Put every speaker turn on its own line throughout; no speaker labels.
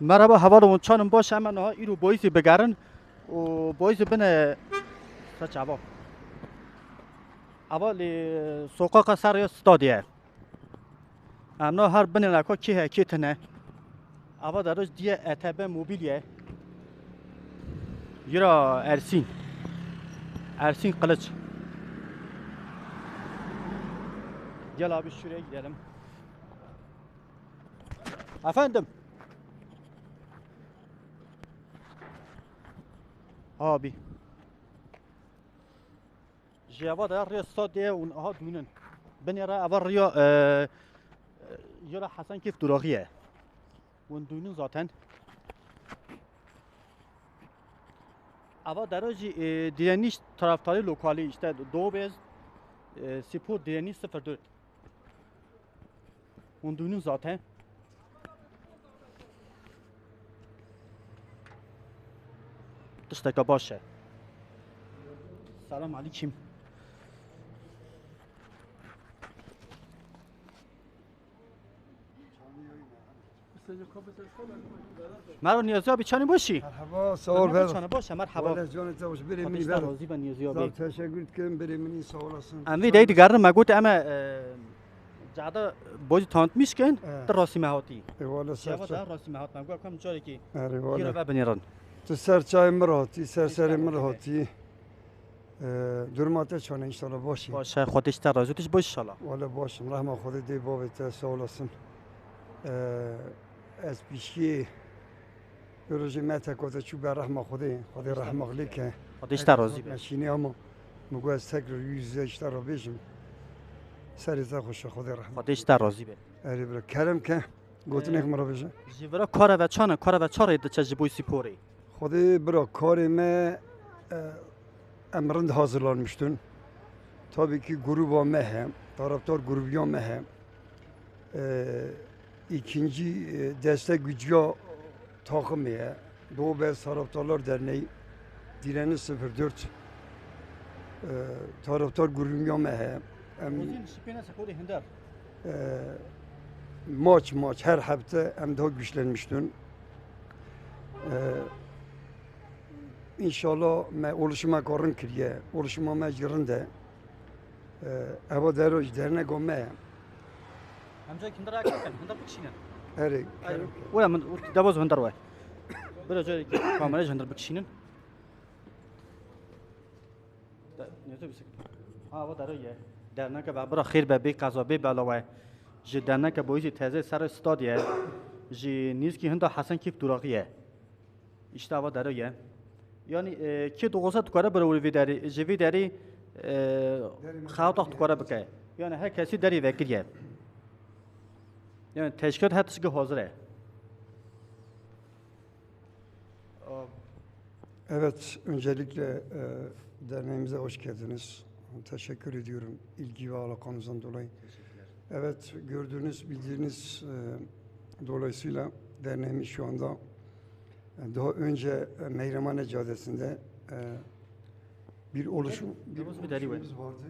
Merhaba havalı çanım baş hemen ha iru boysi begarın o boysi bene saç aba. Aba li sokağa sarıyor stadiye. Amno her bene la ko ki he ki tane. Aba darız diye ETB mobilye. Yura Ersin. Ersin Kılıç. Gel abi şuraya gidelim. Efendim. آبی. جواب در ریا صادیه اون آها دونن بنیره اول ریا یلا حسن کیف دراغیه اون دونن ذاتن. اول دراجی دیرنیش طرفتاری لوکالی اشته دو بیز سپور دیرنیش سفر دو. اون دونن ذاتن. z باشه. سلام علیکم. alikim. نیازی
آبی چانی
باشی؟
مرحبا
سوال بر چانه
باشه مرحبا. والا جان تو
باش
بریم
خب، می بر
راضی و
نیازیابی.
زار تشکر کنم بریم این سوال
هستن امید ایدی دیگه مگوت اما جادا بوج تانت میش
کن
تر راسی مهاتی. والا
سر
راسی مهات مگو کم جاری کی آره
والا. بنیران تو سر سرچای مراتی
سرسری
مراتی درماته چانه انشالله باشی.
باشه خودش ترازوتش باش الله
والا باشم رحم خود دی بابت سالاسن از پیشی پروژه مت کوتا چوب رحم خود خود رحم اغلی که
خودش ترازی ماشینی
اما مگو از تک رو یوزش تر بشم سری تا خوش خود رحم
خودش ترازی به
اری برا کرم که؟ گوتنه مرا بشه
جیبرا کار و چانه کار و چاره دچه جبوی پوری.
Hadi bırak karime emrinde hazırlanmıştın. Tabii ki gruba mehem, taraftar grubuya mehem. E, ikinci e, destek gücüya takımıya, Doğu Beyaz Taraftarlar Derneği, Direni 04, e, taraftar grubuya mehem. E, maç maç her hafta hem daha güçlenmiştin. E, İnşallah me oluşuma korun kiriye, oluşuma me girin de. Evo deroj derne gomme.
Amca kinder akıkan, kinder bıçinen.
Erik.
Ola mı, davoz hunter var. Böyle şöyle ki, kamera hunter bıçinen. Ne tabi sık. Ha, o deroj ye. Derne ke babra khir be be kaza be bela var. Ji derne ke boyji teze sar stad ye. Ji niz ki hunter Hasan kif duraqiye. İşte o deroj ye. Yani e, ki doğusa tukara böyle bir vidari, ji vidari xalta tukara bike. Yani herkesi deri vekil ye. Yani teşkilat hepsi ki hazır e.
Evet, öncelikle e, derneğimize hoş geldiniz. Teşekkür ediyorum ilgi ve alakanızdan dolayı. Evet, gördüğünüz, bildiğiniz e, dolayısıyla derneğimiz şu anda daha önce e, Meyramane Caddesi'nde e, bir oluşum bir oluşumumuz vardı.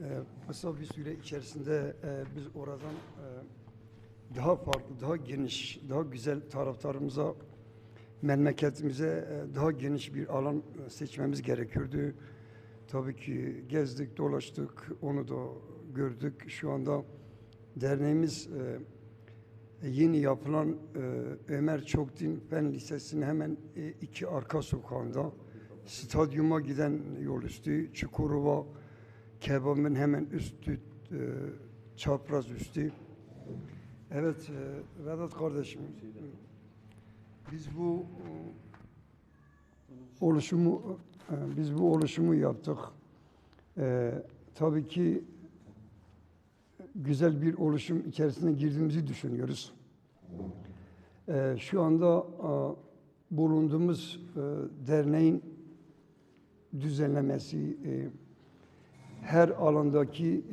E, e, kısa bir süre içerisinde biz oradan daha farklı, daha geniş, daha güzel taraftarımıza, memleketimize daha geniş bir alan seçmemiz gerekiyordu. Tabii ki gezdik, dolaştık, onu da gördük. Şu anda derneğimiz yeni yapılan e, Ömer Çokdin Fen Lisesi'nin hemen e, iki arka sokağında stadyuma giden yol üstü, Çukurova Kebabın hemen üstü, e, çapraz üstü. Evet e, Vedat kardeşim, biz bu e, oluşumu e, biz bu oluşumu yaptık. E, tabii ki güzel bir oluşum içerisine girdiğimizi düşünüyoruz. E, şu anda e, bulunduğumuz e, derneğin düzenlemesi, e, her alandaki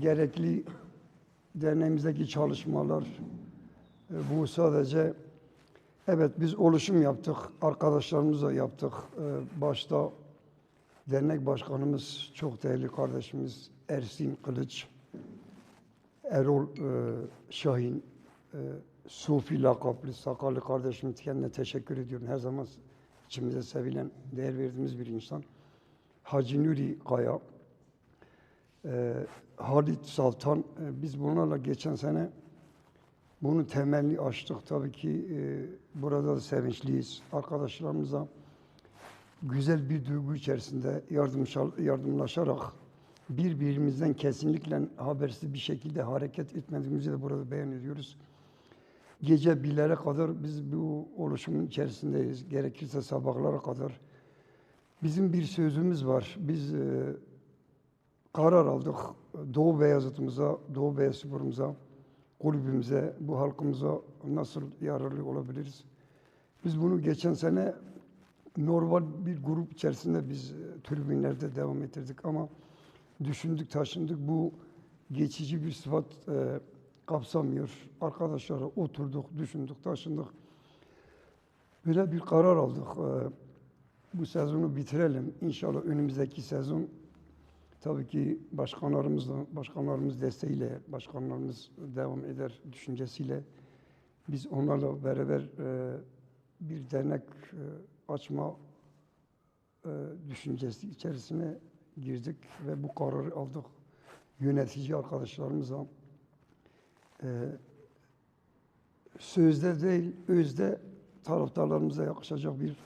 gerekli derneğimizdeki çalışmalar bu sadece evet biz oluşum yaptık, arkadaşlarımızla yaptık. Başta dernek başkanımız çok değerli kardeşimiz Ersin Kılıç. Erol e, Şahin, e, Sufi lakaplı sakallı kardeşim kendine teşekkür ediyorum. Her zaman içimize sevilen, değer verdiğimiz bir insan. Hacı Nuri Kaya, e, Halit Saltan, e, biz bunlarla geçen sene bunun temelini açtık. Tabii ki e, burada da sevinçliyiz. Arkadaşlarımıza güzel bir duygu içerisinde yardımlaşa- yardımlaşarak birbirimizden kesinlikle habersiz bir şekilde hareket etmediğimizi de burada beyan ediyoruz. Gece birlere kadar biz bu oluşumun içerisindeyiz. Gerekirse sabahlara kadar. Bizim bir sözümüz var. Biz e, karar aldık. Doğu Beyazıt'ımıza, Doğu Beyazspor'umuza, kulübümüze, bu halkımıza nasıl yararlı olabiliriz? Biz bunu geçen sene normal bir grup içerisinde biz e, tribünlerde devam ettirdik ama düşündük, taşındık. Bu geçici bir sıfat e, kapsamıyor. Arkadaşlara oturduk, düşündük, taşındık. Böyle bir karar aldık. E, bu sezonu bitirelim. İnşallah önümüzdeki sezon tabii ki başkanlarımızla, başkanlarımız desteğiyle, başkanlarımız devam eder düşüncesiyle biz onlarla beraber e, bir dernek e, açma e, düşüncesi içerisine girdik ve bu kararı aldık. Yönetici arkadaşlarımızla e, sözde değil, özde taraftarlarımıza yakışacak bir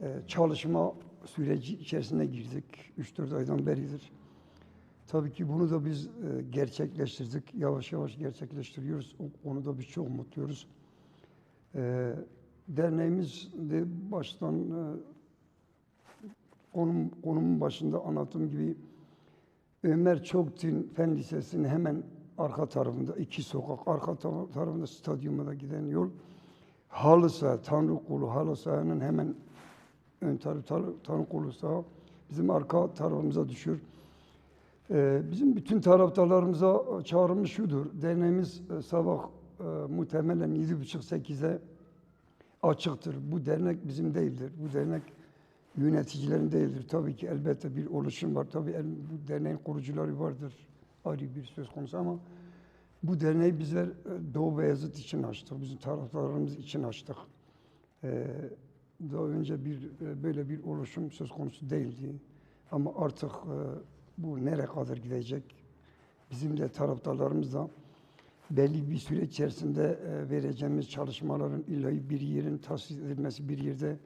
e, çalışma süreci içerisine girdik. 3-4 aydan beridir. Tabii ki bunu da biz e, gerçekleştirdik. Yavaş yavaş gerçekleştiriyoruz. O konuda biz çok mutluyuz. E, derneğimiz de baştan e, konum, konumun başında anlattığım gibi Ömer Çoktin Fen Lisesi'nin hemen arka tarafında, iki sokak arka ta- tarafında stadyuma da giden yol. Halısa, Tanrıkulu Halısa'nın hemen ön tarafı Tanrı- Tanrıkulu saha bizim arka tarafımıza düşüyor. Ee, bizim bütün taraftarlarımıza çağrımız şudur. Derneğimiz e, sabah e, muhtemelen 7.30-8'e açıktır. Bu dernek bizim değildir. Bu dernek yöneticilerin değildir. Tabii ki elbette bir oluşum var. Tabii el- bu derneğin kurucuları vardır. Ayrı bir söz konusu ama bu derneği bizler e, Doğu Beyazıt için açtık. Bizim taraftarlarımız için açtık. Ee, daha önce bir e, böyle bir oluşum söz konusu değildi. Ama artık e, bu nereye kadar gidecek? Bizim de taraftarlarımız da belli bir süre içerisinde e, vereceğimiz çalışmaların illa bir yerin tahsis edilmesi, bir yerde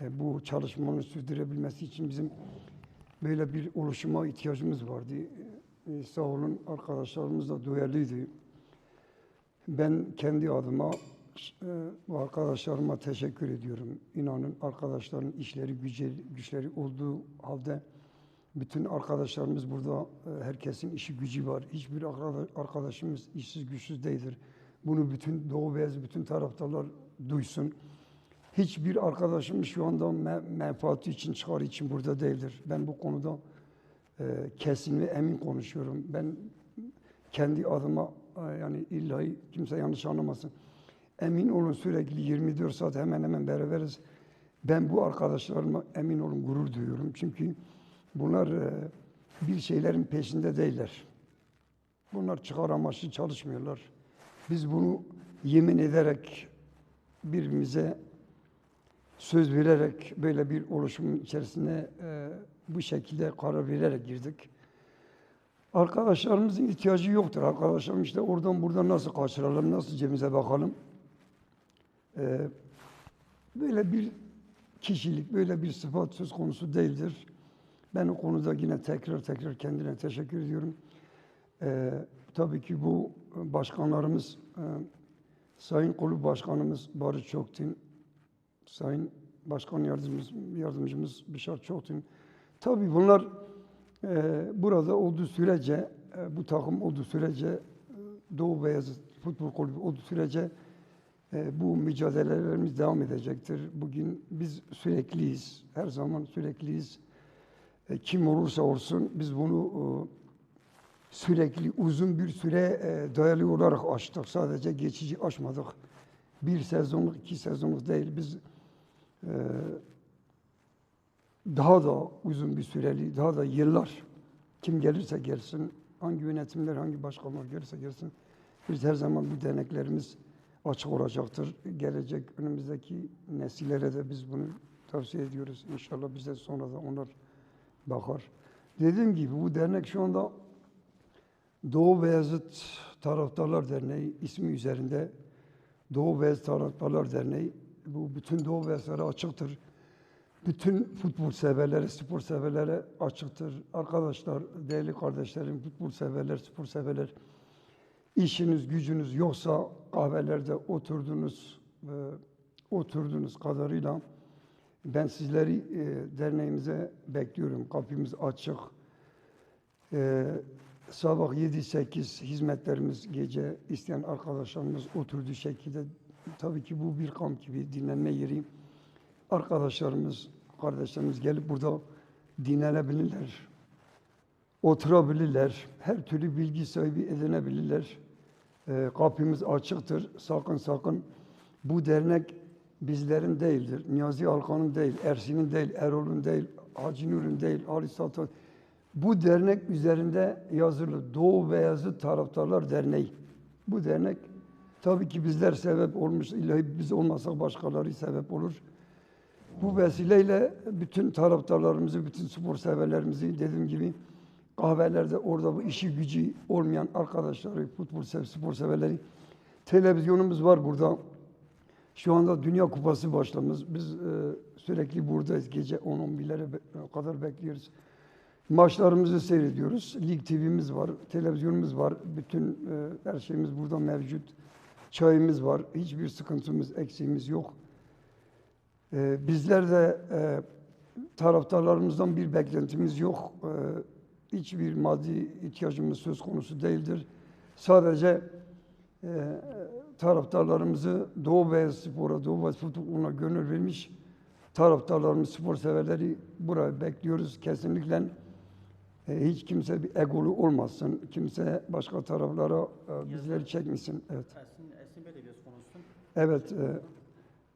bu çalışmanın sürdürebilmesi için bizim böyle bir oluşuma ihtiyacımız vardı. E, sağ olun arkadaşlarımız da duyarlıydı. Ben kendi adıma e, bu arkadaşlarıma teşekkür ediyorum. İnanın arkadaşların işleri güce, güçleri olduğu halde bütün arkadaşlarımız burada e, herkesin işi gücü var. Hiçbir arkada- arkadaşımız işsiz güçsüz değildir. Bunu bütün Doğu Beyaz bütün taraftarlar duysun. Hiçbir arkadaşımız şu anda me- menfaati için, çıkarı için burada değildir. Ben bu konuda e, kesin ve emin konuşuyorum. Ben kendi adıma e, yani illahi kimse yanlış anlamasın. Emin olun sürekli 24 saat hemen hemen beraberiz. Ben bu arkadaşlarıma emin olun gurur duyuyorum. Çünkü bunlar e, bir şeylerin peşinde değiller. Bunlar çıkar amaçlı çalışmıyorlar. Biz bunu yemin ederek birbirimize söz vererek böyle bir oluşumun içerisine e, bu şekilde karar vererek girdik. Arkadaşlarımızın ihtiyacı yoktur. Arkadaşlarım işte oradan buradan nasıl kaçıralım, nasıl cebimize bakalım. E, böyle bir kişilik, böyle bir sıfat söz konusu değildir. Ben o konuda yine tekrar tekrar kendine teşekkür ediyorum. E, tabii ki bu başkanlarımız, e, Sayın Kulüp Başkanımız Barış Çoktin, Sayın Başkan Yardımcımız, Yardımcımız Bişar Çoktin. Tabii bunlar e, burada olduğu sürece, e, bu takım olduğu sürece, e, Doğu Beyazıt Futbol Kulübü olduğu sürece e, bu mücadelelerimiz devam edecektir. Bugün biz sürekliyiz, her zaman sürekliyiz. E, kim olursa olsun biz bunu e, sürekli uzun bir süre e, dayalı olarak açtık. Sadece geçici açmadık. Bir sezonluk, iki sezonluk değil. Biz daha da uzun bir süreli, daha da yıllar kim gelirse gelsin hangi yönetimler, hangi başkanlar gelirse gelsin biz her zaman bu derneklerimiz açık olacaktır. Gelecek önümüzdeki nesillere de biz bunu tavsiye ediyoruz. İnşallah bizden sonra da onlar bakar. Dediğim gibi bu dernek şu anda Doğu Beyazıt Taraftarlar Derneği ismi üzerinde Doğu Beyazıt Taraftarlar Derneği bu bütün Doğu Beyazıtlara açıktır. Bütün futbol severlere, spor severlere açıktır. Arkadaşlar, değerli kardeşlerim, futbol severler, spor severler. İşiniz, gücünüz yoksa kahvelerde oturdunuz, e, oturduğunuz kadarıyla ben sizleri e, derneğimize bekliyorum. Kapımız açık. E, sabah 7-8 hizmetlerimiz gece isteyen arkadaşlarımız oturduğu şekilde tabii ki bu bir kamp gibi dinlenme yeri. Arkadaşlarımız, kardeşlerimiz gelip burada dinlenebilirler. Oturabilirler. Her türlü bilgi sahibi edinebilirler. E, kapımız açıktır. Sakın sakın bu dernek bizlerin değildir. Niyazi Alkan'ın değil, Ersin'in değil, Erol'un değil, Hacı Nur'un değil, Ali Satan. Bu dernek üzerinde yazılı Doğu Beyazıt Taraftarlar Derneği. Bu dernek tabii ki bizler sebep olmuş. İlahi biz olmasak başkaları sebep olur. Bu vesileyle bütün taraftarlarımızı, bütün spor severlerimizi dediğim gibi kahvelerde orada bu işi gücü olmayan arkadaşları, futbol sev, spor severleri televizyonumuz var burada. Şu anda Dünya Kupası başlamış. Biz e, sürekli buradayız. Gece 10-11'lere be- kadar bekliyoruz. Maçlarımızı seyrediyoruz. Lig TV'miz var, televizyonumuz var. Bütün e, her şeyimiz burada mevcut. Çayımız var. Hiçbir sıkıntımız, eksiğimiz yok. E, bizler de e, taraftarlarımızdan bir beklentimiz yok. E, hiçbir maddi ihtiyacımız söz konusu değildir. Sadece e, taraftarlarımızı Doğu Beyaz Spor'a, Doğu Beyaz Futbolu'na gönül vermiş taraftarlarımız, spor severleri buraya bekliyoruz. Kesinlikle e, hiç kimse bir egolu olmasın. Kimse başka taraflara e, bizleri çekmesin. Evet. Evet. E,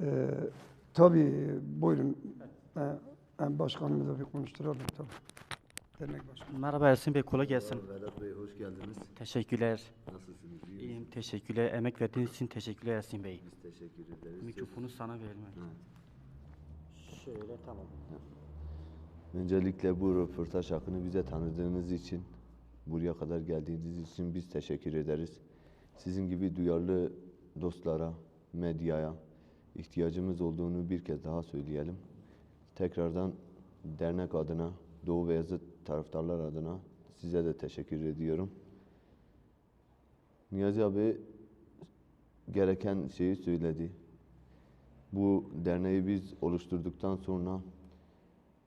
e, tabii buyurun. E, e, başkanımıza bir konuşturalım tabii. Dernek başkanı.
Merhaba Ersin Bey, kolay gelsin.
Vedat Bey hoş geldiniz.
Teşekkürler.
Nasılsınız? İyi
İyiyim, teşekkürler. Emek verdiğiniz için teşekkürler Ersin Bey.
Biz teşekkür ederiz.
Mikrofonu sana verelim. Şöyle tamam.
Öncelikle bu röportaj hakkını bize tanıdığınız için, buraya kadar geldiğiniz için biz teşekkür ederiz. Sizin gibi duyarlı dostlara, medyaya ihtiyacımız olduğunu bir kez daha söyleyelim. Tekrardan dernek adına, Doğu Beyazıt taraftarlar adına size de teşekkür ediyorum. Niyazi abi gereken şeyi söyledi. Bu derneği biz oluşturduktan sonra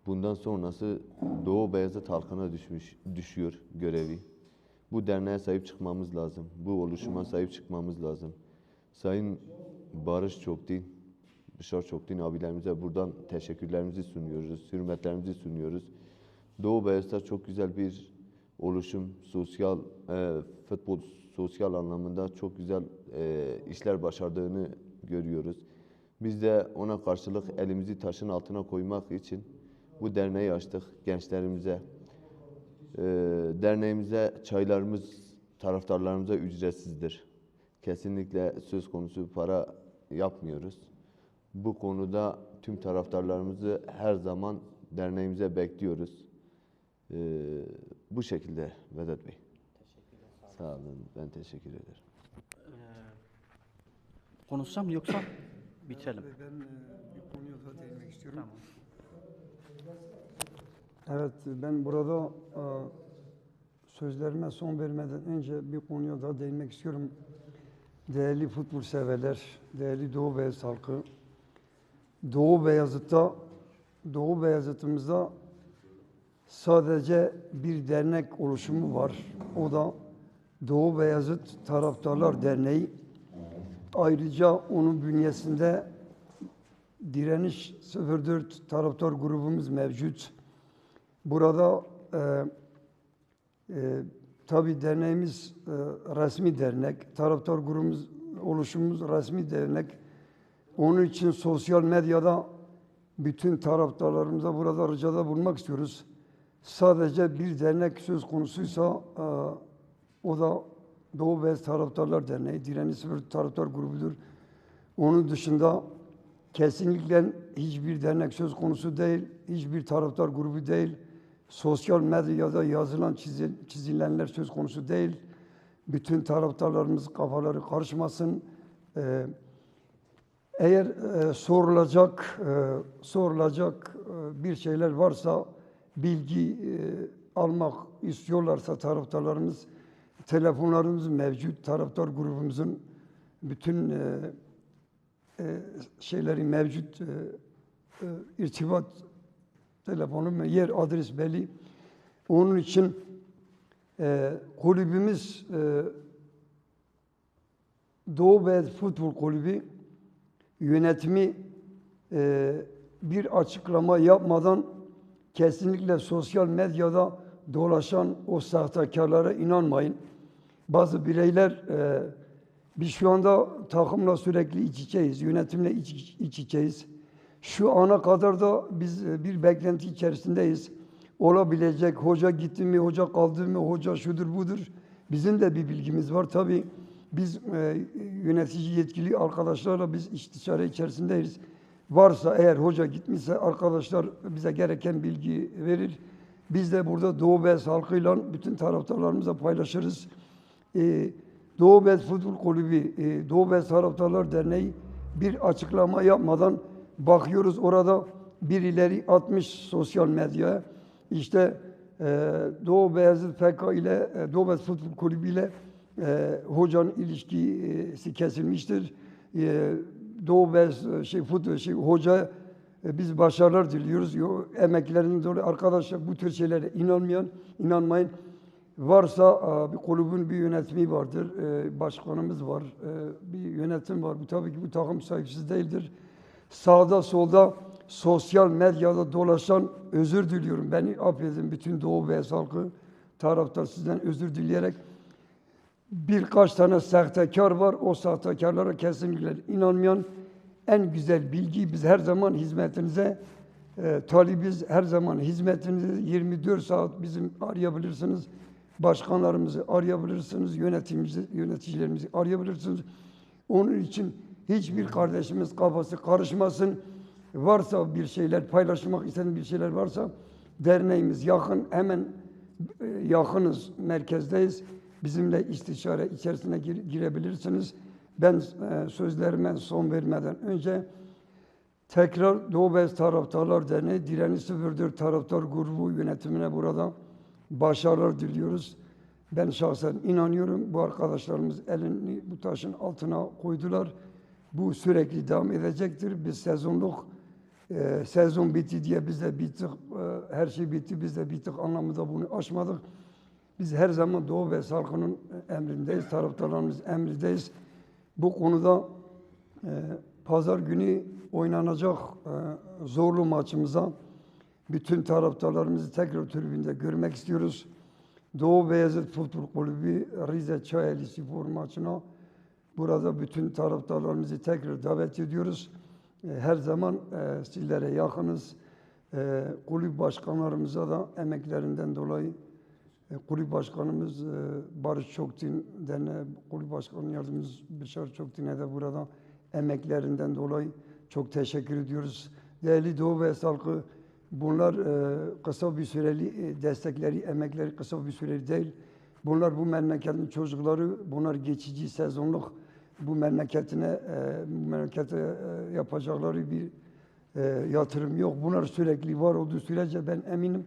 bundan sonrası Doğu Beyazıt halkına düşmüş düşüyor görevi. Bu derneğe sahip çıkmamız lazım. Bu oluşuma sahip çıkmamız lazım. Sayın Barış Çokdin, Bışar Çokdin abilerimize buradan teşekkürlerimizi sunuyoruz, hürmetlerimizi sunuyoruz. Doğu Beyazıt'a çok güzel bir oluşum, sosyal, e, futbol sosyal anlamında çok güzel e, işler başardığını görüyoruz. Biz de ona karşılık elimizi taşın altına koymak için bu derneği açtık gençlerimize. E, derneğimize çaylarımız taraftarlarımıza ücretsizdir. Kesinlikle söz konusu para yapmıyoruz. Bu konuda tüm taraftarlarımızı her zaman derneğimize bekliyoruz. E, bu şekilde Vedat Bey. Sağ olun. Ben teşekkür ederim.
Konuşacağım mı yoksa bitirelim?
Ben e, bir konuya daha değinmek istiyorum.
Tamam.
Evet, ben burada e, sözlerime son vermeden önce bir konuya daha değinmek istiyorum. Değerli futbol severler, değerli Doğu Beyazıt halkı, Doğu Beyazıt'ta, Doğu Beyazıt'ımızda sadece bir dernek oluşumu var. O da Doğu Beyazıt Taraftarlar Derneği. Ayrıca onun bünyesinde Direniş 04 taraftar grubumuz mevcut. Burada e, e, tabi derneğimiz e, resmi dernek, taraftar grubumuz, oluşumumuz resmi dernek. Onun için sosyal medyada bütün taraftarlarımıza burada ricada bulunmak istiyoruz. Sadece bir dernek söz konusuysa e, O da Doğu Beyaz Taraftarlar Derneği, Direniş Sıfır Taraftar Grubu'dur. Onun dışında kesinlikle hiçbir dernek söz konusu değil, hiçbir taraftar grubu değil. Sosyal medyada yazılan, çizi- çizilenler söz konusu değil. Bütün taraftarlarımız kafaları karışmasın. Ee, eğer e, sorulacak e, sorulacak e, bir şeyler varsa bilgi e, almak istiyorlarsa taraftarlarımız telefonlarımız mevcut taraftar grubumuzun bütün şeyleri mevcut irtibat telefonu ve yer adres belli. Onun için e, kulübümüz e, Doğu Beyaz Futbol Kulübü yönetimi e, bir açıklama yapmadan kesinlikle sosyal medyada dolaşan o sahtekarlara inanmayın. Bazı bireyler e, biz şu anda takımla sürekli iç içeyiz, yönetimle iç, iç içeyiz. Şu ana kadar da biz e, bir beklenti içerisindeyiz. Olabilecek hoca gitti mi, hoca kaldı mı, hoca şudur budur. Bizim de bir bilgimiz var. Tabii biz e, yönetici yetkili arkadaşlarla biz istişare içerisindeyiz. Varsa eğer hoca gitmişse arkadaşlar bize gereken bilgi verir. Biz de burada Doğu Beyaz halkıyla bütün taraftarlarımızla paylaşırız. Ee, Doğu Beyaz Futbol Kulübü, e, Doğu Beyaz Taraftarlar Derneği bir açıklama yapmadan bakıyoruz orada birileri atmış sosyal medyaya. İşte e, Doğu Beyazıt PK ile e, Doğu Beyaz Futbol Kulübü ile e, hocanın ilişkisi kesilmiştir. E, Doğu Beyaz e, şey futbol şey hoca e, biz başarılar diliyoruz. Yo, emeklerinin dolayı arkadaşlar bu tür şeylere inanmayan, inanmayın. Varsa e, bir kulübün bir yönetimi vardır, e, başkanımız var, e, bir yönetim var. Bu tabii ki bu takım sahipsiz değildir. Sağda solda sosyal medyada dolaşan özür diliyorum. Beni affedin bütün Doğu Beyaz halkı taraftar sizden özür dileyerek birkaç tane sahtekar var. O sahtekarlara kesinlikle inanmayan en güzel bilgi biz her zaman hizmetinize e, talibiz. Her zaman hizmetinizi 24 saat bizim arayabilirsiniz. Başkanlarımızı arayabilirsiniz, yönetimimizi, yöneticilerimizi arayabilirsiniz. Onun için hiçbir kardeşimiz kafası karışmasın. Varsa bir şeyler paylaşmak istediğiniz bir şeyler varsa derneğimiz yakın hemen e, yakınız merkezdeyiz. Bizimle istişare içerisine gir- girebilirsiniz. Ben e, sözlerime son vermeden önce tekrar Doğu Beyaz Taraftarlar Derneği Direniş Sıfırdır Taraftar Grubu yönetimine burada başarılar diliyoruz. Ben şahsen inanıyorum bu arkadaşlarımız elini bu taşın altına koydular. Bu sürekli devam edecektir. Biz sezonluk e, sezon bitti diye biz de bittik, e, her şey bitti biz de bittik anlamında bunu aşmadık. Biz her zaman Doğu ve halkının emrindeyiz, taraftarlarımız emrindeyiz. Bu konuda e, pazar günü oynanacak e, zorlu maçımıza bütün taraftarlarımızı tekrar tribünde görmek istiyoruz. Doğu Beyazıt Futbol Kulübü Rize Çayeli Spor maçına burada bütün taraftarlarımızı tekrar davet ediyoruz. E, Her zaman e, sizlere yakınız. E, Kulüp başkanlarımıza da emeklerinden dolayı Kulüp başkanımız Barış Çoktin Derneği Kulüp Başkanı Yardımcımız Bişar Çoktin'e de burada emeklerinden dolayı çok teşekkür ediyoruz. Değerli Doğu ve halkı bunlar kısa bir süreli destekleri, emekleri kısa bir süreli değil. Bunlar bu memleketin çocukları, bunlar geçici sezonluk bu memleketine, e, bu memlekete e, yapacakları bir e, yatırım yok. Bunlar sürekli var olduğu sürece ben eminim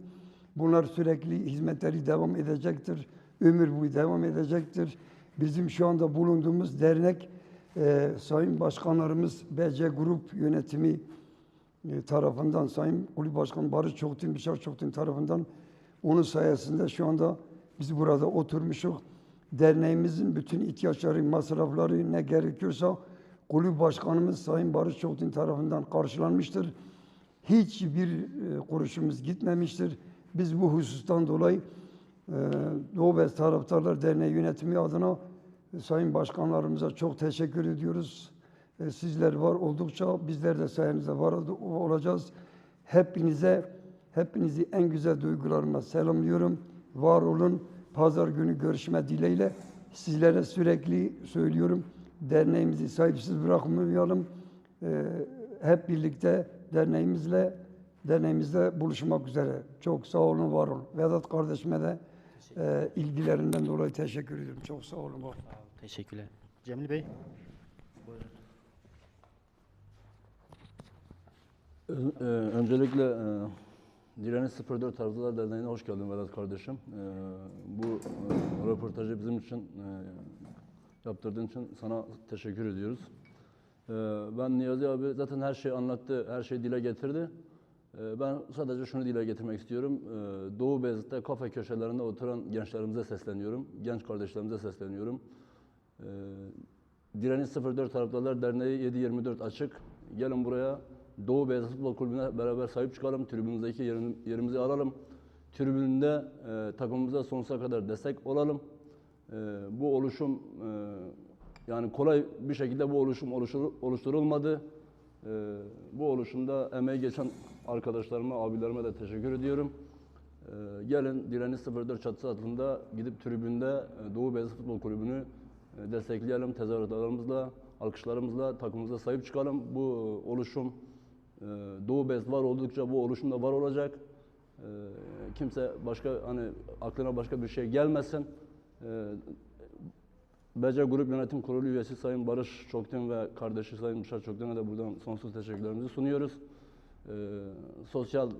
bunlar sürekli hizmetleri devam edecektir. Ömür boyu devam edecektir. Bizim şu anda bulunduğumuz dernek e, Sayın Başkanlarımız BC Grup Yönetimi e, tarafından Sayın Kulüp Başkanı Barış Çoktin, Bişar Çoktin tarafından onun sayesinde şu anda biz burada oturmuşuz. Derneğimizin bütün ihtiyaçları, masrafları ne gerekiyorsa kulüp başkanımız Sayın Barış Çoktin tarafından karşılanmıştır. Hiçbir e, kuruşumuz gitmemiştir. Biz bu husustan dolayı e, Doğu Beyaz Taraftarlar Derneği yönetimi adına e, Sayın Başkanlarımıza çok teşekkür ediyoruz. E, Sizler var oldukça bizler de sayenizde var ol- olacağız. Hepinize, hepinizi en güzel duygularımla selamlıyorum. Var olun. Pazar günü görüşme dileğiyle sizlere sürekli söylüyorum. Derneğimizi sahipsiz bırakmayalım. Ee, hep birlikte derneğimizle derneğimizde buluşmak üzere. Çok sağ olun, var olun. Vedat kardeşime de e, ilgilerinden dolayı teşekkür ediyorum. Çok sağ olun, var olun.
Teşekkürler. Cemil Bey.
Ö- e, Öncelikle e, Direniş 04 Taraftarlar Derneği'ne hoş geldin Vedat kardeşim. E, Bu e, röportajı bizim için e, yaptırdığın için sana teşekkür ediyoruz. E, Ben Niyazi abi zaten her şeyi anlattı, her şeyi dile getirdi. E, Ben sadece şunu dile getirmek istiyorum. E, Doğu Beyazıt'ta kafe köşelerinde oturan gençlerimize sesleniyorum. Genç kardeşlerimize sesleniyorum. Ee, Direniş 04 Taraftarlar Derneği 7-24 açık. Gelin buraya Doğu Beyazıt Futbol Kulübü'ne beraber sahip çıkalım. Tribünümüzdeki yerin- yerimizi alalım. Tribünde e, takımımıza sonsuza kadar destek olalım. E, bu oluşum e, yani kolay bir şekilde bu oluşum oluştur- oluşturulmadı. E, bu oluşumda emeği geçen arkadaşlarıma, abilerime de teşekkür ediyorum. Ee, gelin Direniş 04 çatısı altında gidip tribünde e, Doğu Beyazıt Futbol Kulübü'nü e, destekleyelim. Tezahüratlarımızla, alkışlarımızla takımımıza sahip çıkalım. Bu e, oluşum e, Doğu Beyazıt var oldukça bu oluşum da var olacak. E, Kimse başka hani aklına başka bir şey gelmesin. E, BC Grup Yönetim Kurulu üyesi Sayın Barış Çokten ve kardeşi Sayın Büşar Çokten'e de buradan sonsuz teşekkürlerimizi sunuyoruz. Sosyal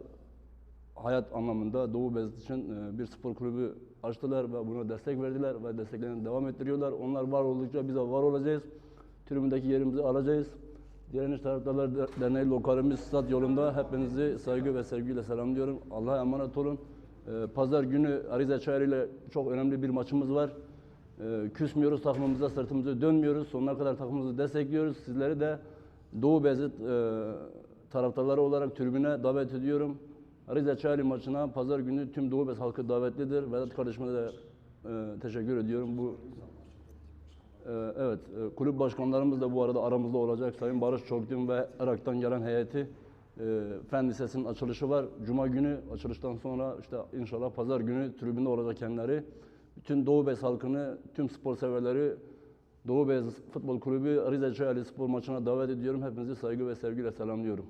hayat anlamında Doğu Beyazıt için e, bir spor kulübü açtılar ve buna destek verdiler ve desteklerini devam ettiriyorlar. Onlar var oldukça biz de var olacağız. Tribündeki yerimizi alacağız. Direniş Taraftarlar Der- Derneği lokalimiz stat yolunda hepinizi saygı ve sevgiyle selamlıyorum. Allah'a emanet olun. E, Pazar günü Arize Çayır ile çok önemli bir maçımız var. E, Küsmüyoruz takımımıza, sırtımızı dönmüyoruz. Sonuna kadar takımımızı destekliyoruz. Sizleri de Doğu Beyazıt e, taraftarları olarak tribüne davet ediyorum. Rize Çayeli maçına pazar günü tüm Doğu Beyazıt halkı davetlidir. Vedat kardeşime de e, teşekkür ediyorum. Bu evet e, kulüp başkanlarımız da bu arada aramızda olacak. Sayın Barış Çokdin ve Irak'tan gelen heyeti e, Fen Lisesi'nin açılışı var. Cuma günü açılıştan sonra işte inşallah pazar günü tribünde olacak kendileri. Bütün Doğu Beyazıt halkını, tüm spor severleri Doğu Beyazıt Futbol Kulübü Rize Çayeli spor maçına davet ediyorum. Hepinizi saygı ve sevgiyle selamlıyorum.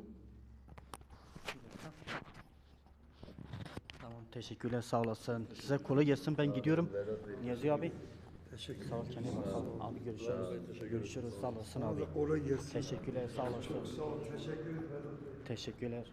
Tamam teşekkürler sağ olasın. Size kolay gelsin ben gidiyorum. Niyazi abi.
Teşekkür
Sağ ol kendine bak. Abi görüşürüz. Görüşürüz sağ olasın abi.
Kolay gelsin.
Teşekkürler sağ olasın.
Sağ olun, teşekkür ederim.
Teşekkürler.